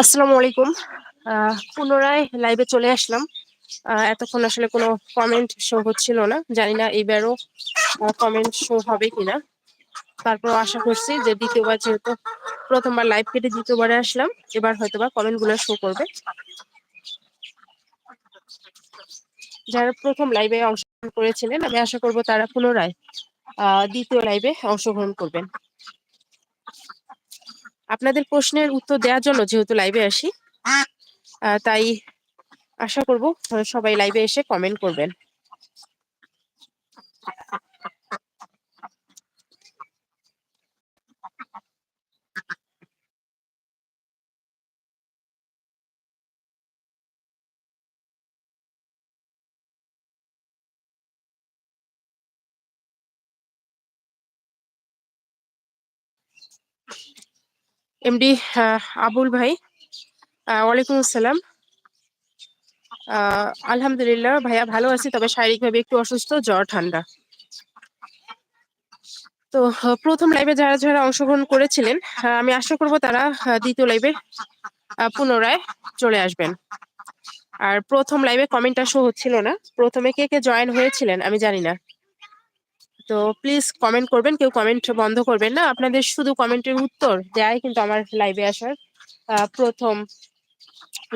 আসসালামু আলাইকুম। পুনরায় লাইভে চলে আসলাম। এতক্ষণ আসলে কোনো কমেন্ট শো হচ্ছিল না। জানি না এইবারও কমেন্ট শো হবে কিনা। তারপর আশা করছি যে দ্বিতীয়বার যেহেতু প্রথমবার লাইভ কেটে দ্বিতীয়বারে আসলাম, এবার হয়তোবা কমেন্টগুলো শো করবে। যারা প্রথম লাইভে অংশগ্রহণ করেছিলেন, আমি আশা করব তারা পুনরায় দ্বিতীয় লাইভে অংশগ্রহণ করবেন। আপনাদের প্রশ্নের উত্তর দেওয়ার জন্য যেহেতু লাইভে আসি তাই আশা করব সবাই লাইভে এসে কমেন্ট করবেন। এমডি আবুল ভাই। ওয়ালাইকুম আসসালাম। আলহামদুলিল্লাহ, ভাইয়া ভালো আছি, তবে শারীরিকভাবে একটু অসুস্থ, জ্বর, ঠান্ডা। তো প্রথম লাইভে যারা যারা অংশগ্রহণ করেছিলেন আমি আশা করব তারা দ্বিতীয় লাইভে পুনরায় চলে আসবেন। আর প্রথম লাইভে কমেন্টটা শো হচ্ছিল না। প্রথমে কে কে জয়েন হয়েছিলেন, আমি জানি না। তো প্লিজ কমেন্ট করবেন, কেউ কমেন্ট বন্ধ করবেন না। আপনাদের শুধু কমেন্টের উত্তর দেয় কিন্তু আমার লাইভে আসার প্রথম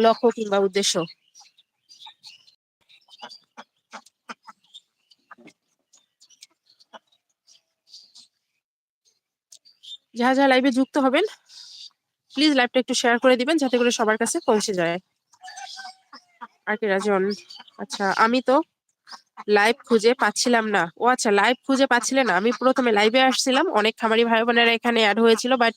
লক্ষ্য কিংবা উদ্দেশ্য। যারা যারা লাইভে যুক্ত হবেন প্লিজ লাইভটা একটু শেয়ার করে দিবেন, যাতে করে সবার কাছে পৌঁছে যায়। আর কি, রাজন? আচ্ছা আমি তো লাইভ খুঁজে পাচ্ছিলাম না। ও আচ্ছা লাইভ খুঁজে পাচ্ছিলেন না। আমি প্রথমে লাইভে আসছিলাম। অনেক খামারি ভাই বোনেরা এখানে অ্যাড হয়েছিল বাট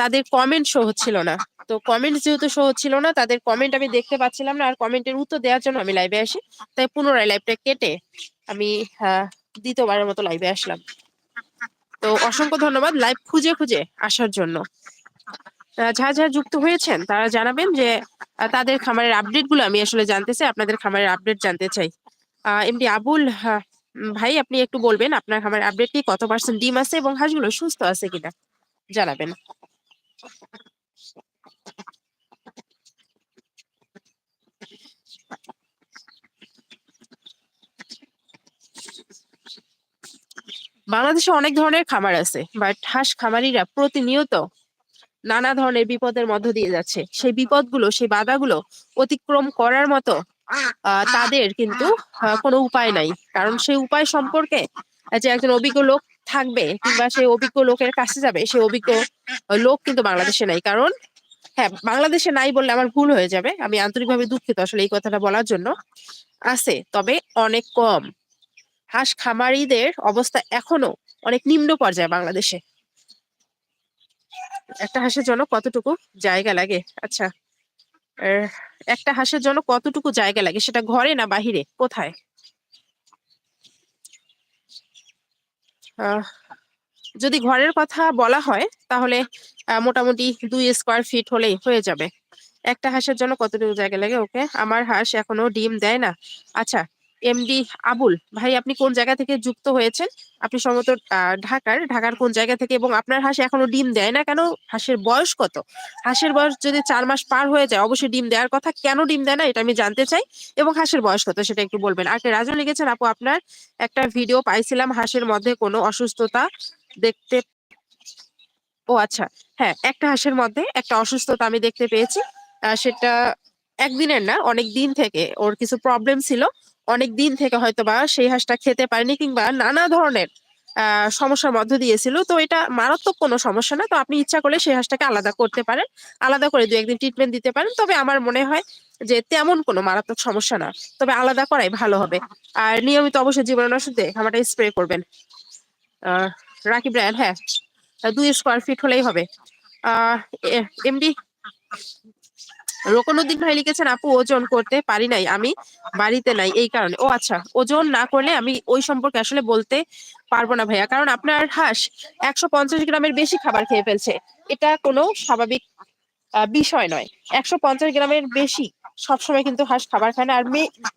তাদের কমেন্ট শো হচ্ছিল না। তো কমেন্ট যেহেতু শো হচ্ছিল না, তাদের কমেন্ট আমি দেখতে পাচ্ছিলাম না। আর কমেন্টের উত্তর দেওয়ার জন্য আমি লাইভে আসি। তাই পুনরায় লাইভটা কেটে আমি দ্বিতীয়বারের মতো লাইভে আসলাম। তো অসংখ্য ধন্যবাদ লাইভ খুঁজে খুঁজে আসার জন্য। যারা যারা যুক্ত হয়েছেন, তারা জানাবেন যে তাদের খামারের আপডেটগুলো আমি আসলে জানতে চাই, আপনাদের খামারের আপডেট জানতে চাই। এমডি আবুল ভাই আপনি একটু বলবেন আপনার খামারের আপডেট কি, কত পার্সেন্ট ডিম আছে এবং হাঁসগুলো সুস্থ আছে কিনা? জানাবেন। বাংলাদেশে অনেক ধরনের খামার আছে বাট হাঁস খামারিরা প্রতিনিয়ত নানা ধরনের বিপদের মধ্য দিয়ে যাচ্ছে। সেই বিপদগুলো, সেই বাধাগুলো অতিক্রম করার মতো তাদের কিন্তু কোনো উপায় নাই। কারণ সেই উপায় সম্পর্কে যে একজন অভিজ্ঞ লোক থাকবে কিংবা সেই অভিজ্ঞ লোকের কাছে যাবে সেই অভিজ্ঞ লোক কিন্তু বাংলাদেশে নাই। কারণ হ্যাঁ বাংলাদেশে নাই বললে আমার ভুল হয়ে যাবে। আমি আন্তরিকভাবে দুঃখিত আসলে এই কথাটা বলার জন্য। আছে, তবে অনেক কম। হাঁস খামারিদের অবস্থা এখনও অনেক নিম্ন পর্যায়ে বাংলাদেশে। একটা হাঁসের জন্য কতটুকু জায়গা লাগে? আচ্ছা। একটা হাঁসের জন্য কতটুকু জায়গা লাগে? সেটা ঘরে না বাহিরে? কোথায়? যদি ঘরের কথা বলা হয়, তাহলে মোটামুটি দুই স্কোয়ার ফিট হলেই হয়ে যাবে। একটা হাঁসের জন্য কতটুকু জায়গা লাগে ওকে? আমার হাঁস এখনও ডিম দেয় না। আচ্ছা এমডি আবুল, ভাই আপনি কোন জায়গা থেকে যুক্ত হয়েছেন? আপনি সম্ভবত ঢাকার ঢাকার কোন জায়গা থেকে এবং আপনার হাঁস এখনও ডিম দেয় না কেন? হাঁসের বয়স কত? হাঁসের বয়স যদি চার মাস পার হয়ে যায়, অবশ্যই ডিম দেওয়ার কথা। কেন ডিম দেয় না? এটা আমি জানতে চাই এবং হাঁসের বয়স কত? সেটা একটু বলবেন। আর রাজু লিখেছেন, আপু, আপনার একটা ভিডিও পাইছিলাম হাঁসের মধ্যে কোনো অসুস্থতা দেখতে ও আচ্ছা হ্যাঁ একটা হাঁসের মধ্যে একটা অসুস্থতা আমি দেখতে পেয়েছি। সেটা একদিনের না, অনেক দিন থেকে ওর কিছু প্রবলেম ছিল। অনেক দিন থেকে হয়তোবা সেই হাঁসটা খেতে পারেনি কিংবা নানা ধরনের সমস্যার মধ্য দিয়েছিল। তো এটা মারাত্মক কোনো সমস্যা না। তো আপনি ইচ্ছা করলে সেই হাঁসটাকে আলাদা করতে পারেন। আলাদা করে দু একদিন ট্রিটমেন্ট দিতে পারেন। তবে আমার মনে হয় যে তেমন কোনো মারাত্মক সমস্যা না। তবে আলাদা করাই ভালো হবে। আর নিয়মিত অবশ্যই জীবাণুনাশক খামারটা স্প্রে করবেন। রাকিব রায়ান হ্যাঁ। দুই স্কোয়ার ফিট হলেই হবে। এমডি? রোকনউদ্দিন ভাই লিখেছেন, আপু, ওজন করতে পারি নাই, আমি বাড়িতে নাই। এই কারণে। ও আচ্ছা ওজন না করলে আমি ওই সম্পর্কে আসলে বলতে পারব না ভাইয়া, কারণ আপনার হাঁস একশো পঞ্চাশ গ্রামের বেশি খাবার খেয়ে ফেলছে। এটা কোনো স্বাভাবিক বিষয় নয়। একশো পঞ্চাশ গ্রামের বেশি সবসময় কিন্তু হাঁস খাবার খায় না। আর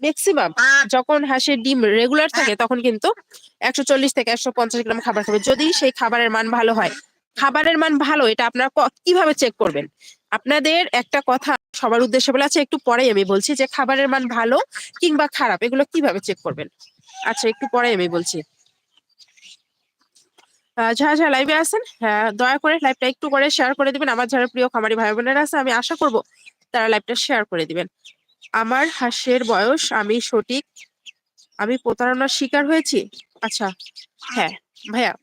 ম্যাক্সিমাম যখন হাঁসের ডিম রেগুলার থাকে, তখন কিন্তু একশো চল্লিশ থেকে একশো পঞ্চাশ গ্রাম খাবার খাবে। যদি সেই খাবারের মান ভালো হয় খাবারের মান ভালো এটা আপনারা কীভাবে চেক করবেন? আপনাদের একটা কথা সবার উদ্দেশ্যে বলে আছে একটু পরেই আমি বলছি যে খাবারের মান ভালো কিংবা খারাপ এগুলো কীভাবে চেক করবেন? আচ্ছা একটু পরে আমি বলছি। যারা যারা লাইভে আছেন হ্যাঁ, দয়া করে লাইভটা একটু করে শেয়ার করে দিবেন। আমার যারা প্রিয় খামারি ভাই বোনেরা আছে আমি আশা করব তারা লাইভটা শেয়ার করে দিবেন। আমার হাঁসের বয়স আমি সঠিক আমি প্রতারণার শিকার হয়েছি? আচ্ছা হ্যাঁ ভাইয়া।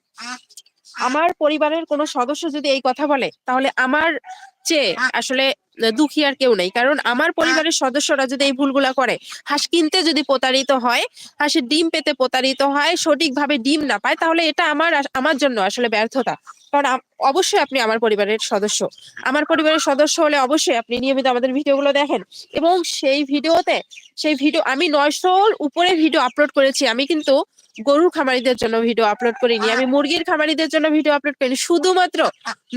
আমার পরিবারের কোনো সদস্য যদি এই কথা বলে, তাহলে আমার চেয়ে আসলে দুঃখী আর কেউ নেই। কারণ আমার পরিবারের সদস্যরা যদি এই ভুলগুলা করে, হাঁস কিনতে যদি প্রতারিত হয়, হাঁসের ডিম পেতে প্রতারিত হয়, সঠিকভাবে ডিম না পায়, তাহলে এটা আমার আমার জন্য আসলে ব্যর্থতা। কারণ অবশ্যই আপনি আমার পরিবারের সদস্য। আমার পরিবারের সদস্য হলে অবশ্যই আপনি নিয়মিত আমাদের ভিডিওগুলো দেখেন। এবং সেই ভিডিওতে, সেই ভিডিও, আমি নয়শোর উপরে ভিডিও আপলোড করেছি। আমি কিন্তু গরুর খামারিদের জন্য ভিডিও আপলোড করিনি। আমি মুরগির খামারিদের জন্য ভিডিও আপলোড করিনি। শুধুমাত্র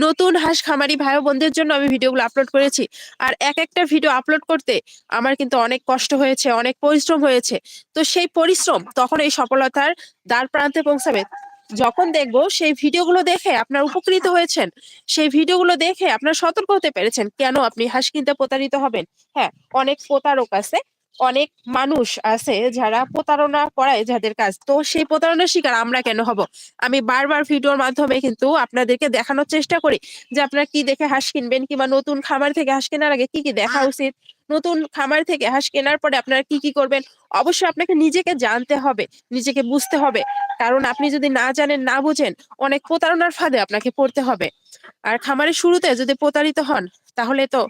নতুন হাঁস খামারি ভাই বোনদের জন্য আমি ভিডিওগুলো আপলোড করেছি। আর এক একটা ভিডিও আপলোড করতে আমার কিন্তু অনেক কষ্ট হয়েছে, অনেক পরিশ্রম হয়েছে। তো সেই পরিশ্রম তখন এই সফলতার দ্বার প্রান্তে পৌঁছাবে। যখন দেখব সেই ভিডিওগুলো দেখে আপনার উপকৃত হয়েছেন, সেই ভিডিওগুলো দেখে আপনার সতর্ক হতে পেরেছেন, কেন আপনি হাঁস কিনতে প্রতারিত হবেন? হ্যাঁ অনেক প্রতারক আছে। অনেক মানুষ আছে যারা প্রতারণা করায় যাদের কাজ। তো সেই প্রতারণার শিকার আমরা কেন হব? আমি বারবার ভিডিওর মাধ্যমে কিন্তু আপনাদেরকে দেখানোর চেষ্টা করি যে আপনারা কি দেখে হাঁস কিনবেন কিংবা নতুন খামার থেকে হাঁস কেনার আগে কি কি দেখা উচিত? নতুন খামার থেকে হাঁস কেনার পরে আপনারা কি কি করবেন? অবশ্যই আপনাকে নিজেকে জানতে হবে নিজেকে বুঝতে হবে। কারণ আপনি যদি না জানেন না বুঝেন অনেক প্রতারণার ফাঁদে আপনাকে পড়তে হবে। আর খামারের শুরুতে যদি প্রতারিত হন তাহলে তো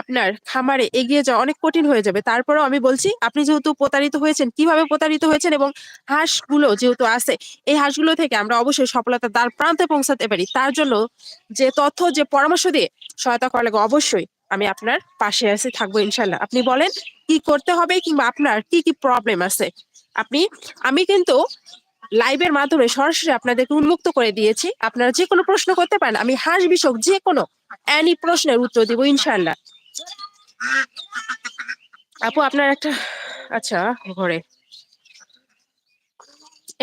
আপনার খামারে এগিয়ে যাওয়া অনেক কঠিন হয়ে যাবে। তারপরেও আমি বলছি, আপনি যেহেতু প্রতারিত হয়েছেন, কীভাবে প্রতারিত হয়েছেন এবং হাঁসগুলো যেহেতু আছে, এই হাঁসগুলো থেকে আমরা অবশ্যই সফলতা দ্বার প্রান্তে পৌঁছাতে পারি। তার জন্য যে তথ্য, যে পরামর্শ দিয়ে সহায়তা করা লাগে অবশ্যই আমি আপনার পাশে আছি থাকব ইনশাল্লাহ আপনি বলেন, কি করতে হবে কিংবা আপনার কি কি প্রবলেম আছে? আপনি, আমি কিন্তু লাইভের মাধ্যমে সরাসরি আপনাদেরকে উন্মুক্ত করে দিয়েছি। আপনারা যে কোনো প্রশ্ন করতে পারেন, আমি হাঁস বিষয়ক যে কোনো অ্যানি প্রশ্নের উত্তর দিব ইনশাল্লাহ আপু, আপনার একটা আচ্ছা ঘরে।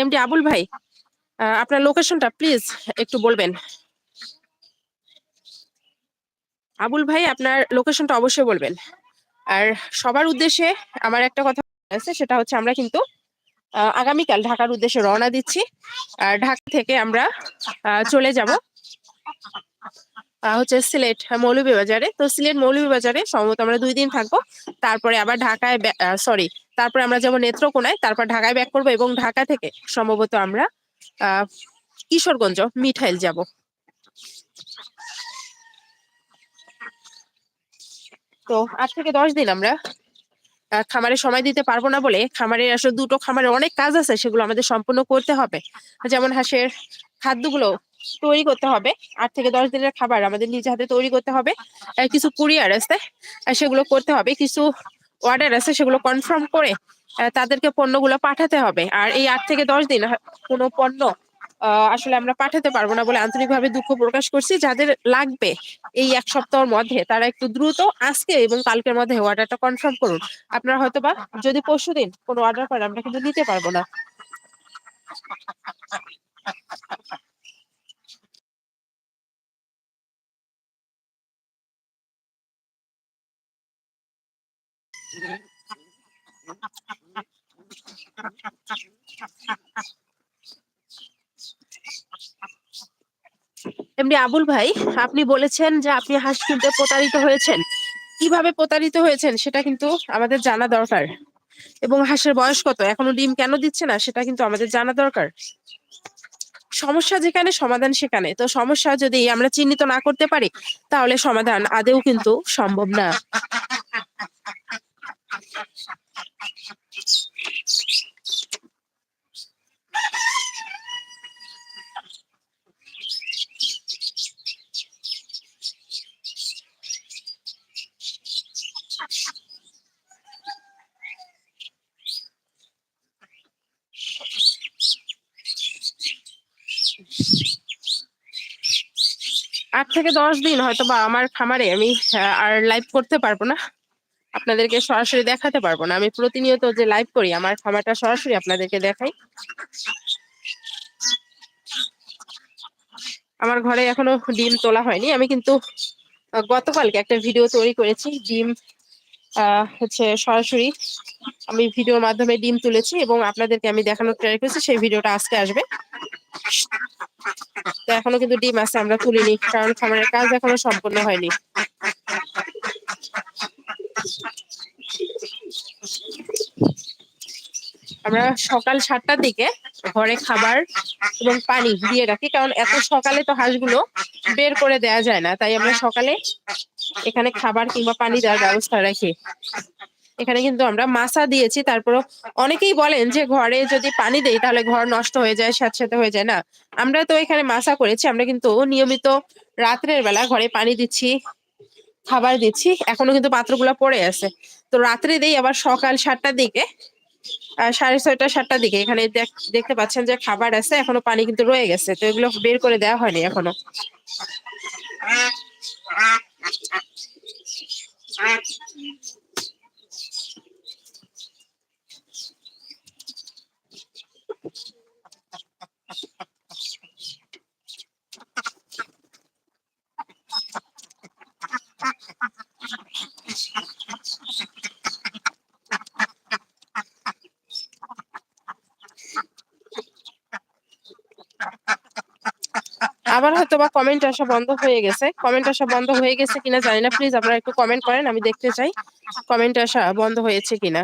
এমডি আবুল ভাই আপনার লোকেশনটা প্লিজ একটু বলবেন। আবুল ভাই, আপনার লোকেশনটা অবশ্যই বলবেন। আর সবার উদ্দেশ্যে আমার একটা কথা আছে, সেটা হচ্ছে আমরা কিন্তু আগামীকাল ঢাকার উদ্দেশ্যে রওনা দিচ্ছি। আর ঢাকা থেকে আমরা চলে যাব। হচ্ছে সিলেট মৌলভীবাজারে। তো সিলেট মৌলভীবাজারে সম্ভবত আমরা দুই দিন থাকব। তারপরে আবার ঢাকায় সরি তারপরে আমরা যাব নেত্রকোনায়, তারপর ঢাকায় ব্যাক করব এবং ঢাকা থেকে সম্ভবত আমরা কিশোরগঞ্জ, মিঠাইল যাব। তো আজ থেকে দশ দিন আমরা খামারে সময় দিতে পারব না বলে খামারের আসলে দুটো খামারে অনেক কাজ আছে, সেগুলো আমাদের সম্পূর্ণ করতে হবে। যেমন হাঁসের খাদ্যগুলো তৈরি করতে হবে। আট থেকে দশ দিনের খাবার আমাদের নিজে হাতে তৈরি করতে হবে। কিছু কুরিয়ার আছে সেগুলো করতে হবে। কিছু অর্ডার আছে, সেগুলো কনফার্ম করে তাদেরকে পণ্যগুলো পাঠাতে হবে। আর এই আট থেকে দশ দিন কোনো পণ্য আসলে আমরা পাঠাতে পারব না বলে আন্তরিকভাবে দুঃখ প্রকাশ করছি। যাদের লাগবে এই এক সপ্তাহের মধ্যে, তারা একটু দ্রুত আজকে এবং কালকের মধ্যে অর্ডারটা কনফার্ম করুন। আপনারা হয়তো বা যদি পরশু দিন কোনো অর্ডার করেন, আমরা কিন্তু নিতে পারব না। এমনি আবুল ভাই, আপনি বলেছেন যে আপনি হাঁস কিনতে প্রতারিত হয়েছেন। কীভাবে প্রতারিত হয়েছেন সেটা কিন্তু আমাদের জানা দরকার। এবং হাঁসের বয়স কত? এখনও ডিম কেন দিচ্ছে না সেটা কিন্তু আমাদের জানা দরকার। সমস্যা যেখানে, সমাধান সেখানে। তো সমস্যা যদি আমরা চিহ্নিত না করতে পারি, তাহলে সমাধান আদেও কিন্তু সম্ভব না। আট থেকে দশ দিন হয়তো বা আমার খামারে আমি আর লাইভ করতে পারব না। আপনাদেরকে সরাসরি দেখাতে পারব না। আমি প্রতিনিয়ত যে লাইভ করি, আমার খামারটা সরাসরি আপনাদেরকে দেখাই। আমার ঘরে এখনও ডিম তোলা হয়নি। আমি কিন্তু গতকালকে একটা ভিডিও তৈরি করেছি। ডিম হচ্ছে সরাসরি আমি ভিডিওর মাধ্যমে ডিম তুলেছি এবং আপনাদেরকে আমি দেখানোর ট্রাই করেছি, সেই ভিডিওটা আজকে আসবে। তো এখনও কিন্তু ডিম আছে, আমরা তুলিনি, কারণ খামারের কাজ এখনও সম্পূর্ণ হয়নি। আমরা সকাল সাতটার দিকে ঘরে খাবার এবং পানি দিয়ে রাখি, কারণ এত সকালে তো হাঁসগুলো বের করে দেয়া যায় না, তাই আমরা সকালে এখানে খাবার কিংবা পানি দেওয়ার ব্যবস্থা রাখি। এখানে কিন্তু আমরা মাসা দিয়েছি। তারপরও অনেকেই বলেন যে ঘরে যদি পানি দেই তাহলে ঘর নষ্ট হয়ে যায়, স্যাঁতস্যাঁতে হয়ে যায় না। আমরা তো এখানে মাসা করেছি, আমরা কিন্তু নিয়মিত রাত্রের বেলা ঘরে পানি দিচ্ছি, খাবার দিচ্ছি। এখনও কিন্তু পাত্রগুলো পড়ে আছে। তো রাত্রে দেই আবার সকাল সাতটার দিকে সাড়ে ছয়টা সাতটার দিকে। এখানে দেখ- দেখতে পাচ্ছেন যে খাবার আছে, এখনও পানি কিন্তু রয়ে গেছে। তো এগুলো বের করে দেওয়া হয়নি এখনও। আবার হয়তো বা কমেন্ট আসা বন্ধ হয়ে গেছে। কমেন্ট আসা বন্ধ হয়ে গেছে কিনা জানি না। প্লিজ আপনারা একটু কমেন্ট করেন, আমি দেখতে চাই। কমেন্ট আসা বন্ধ হয়েছে কিনা।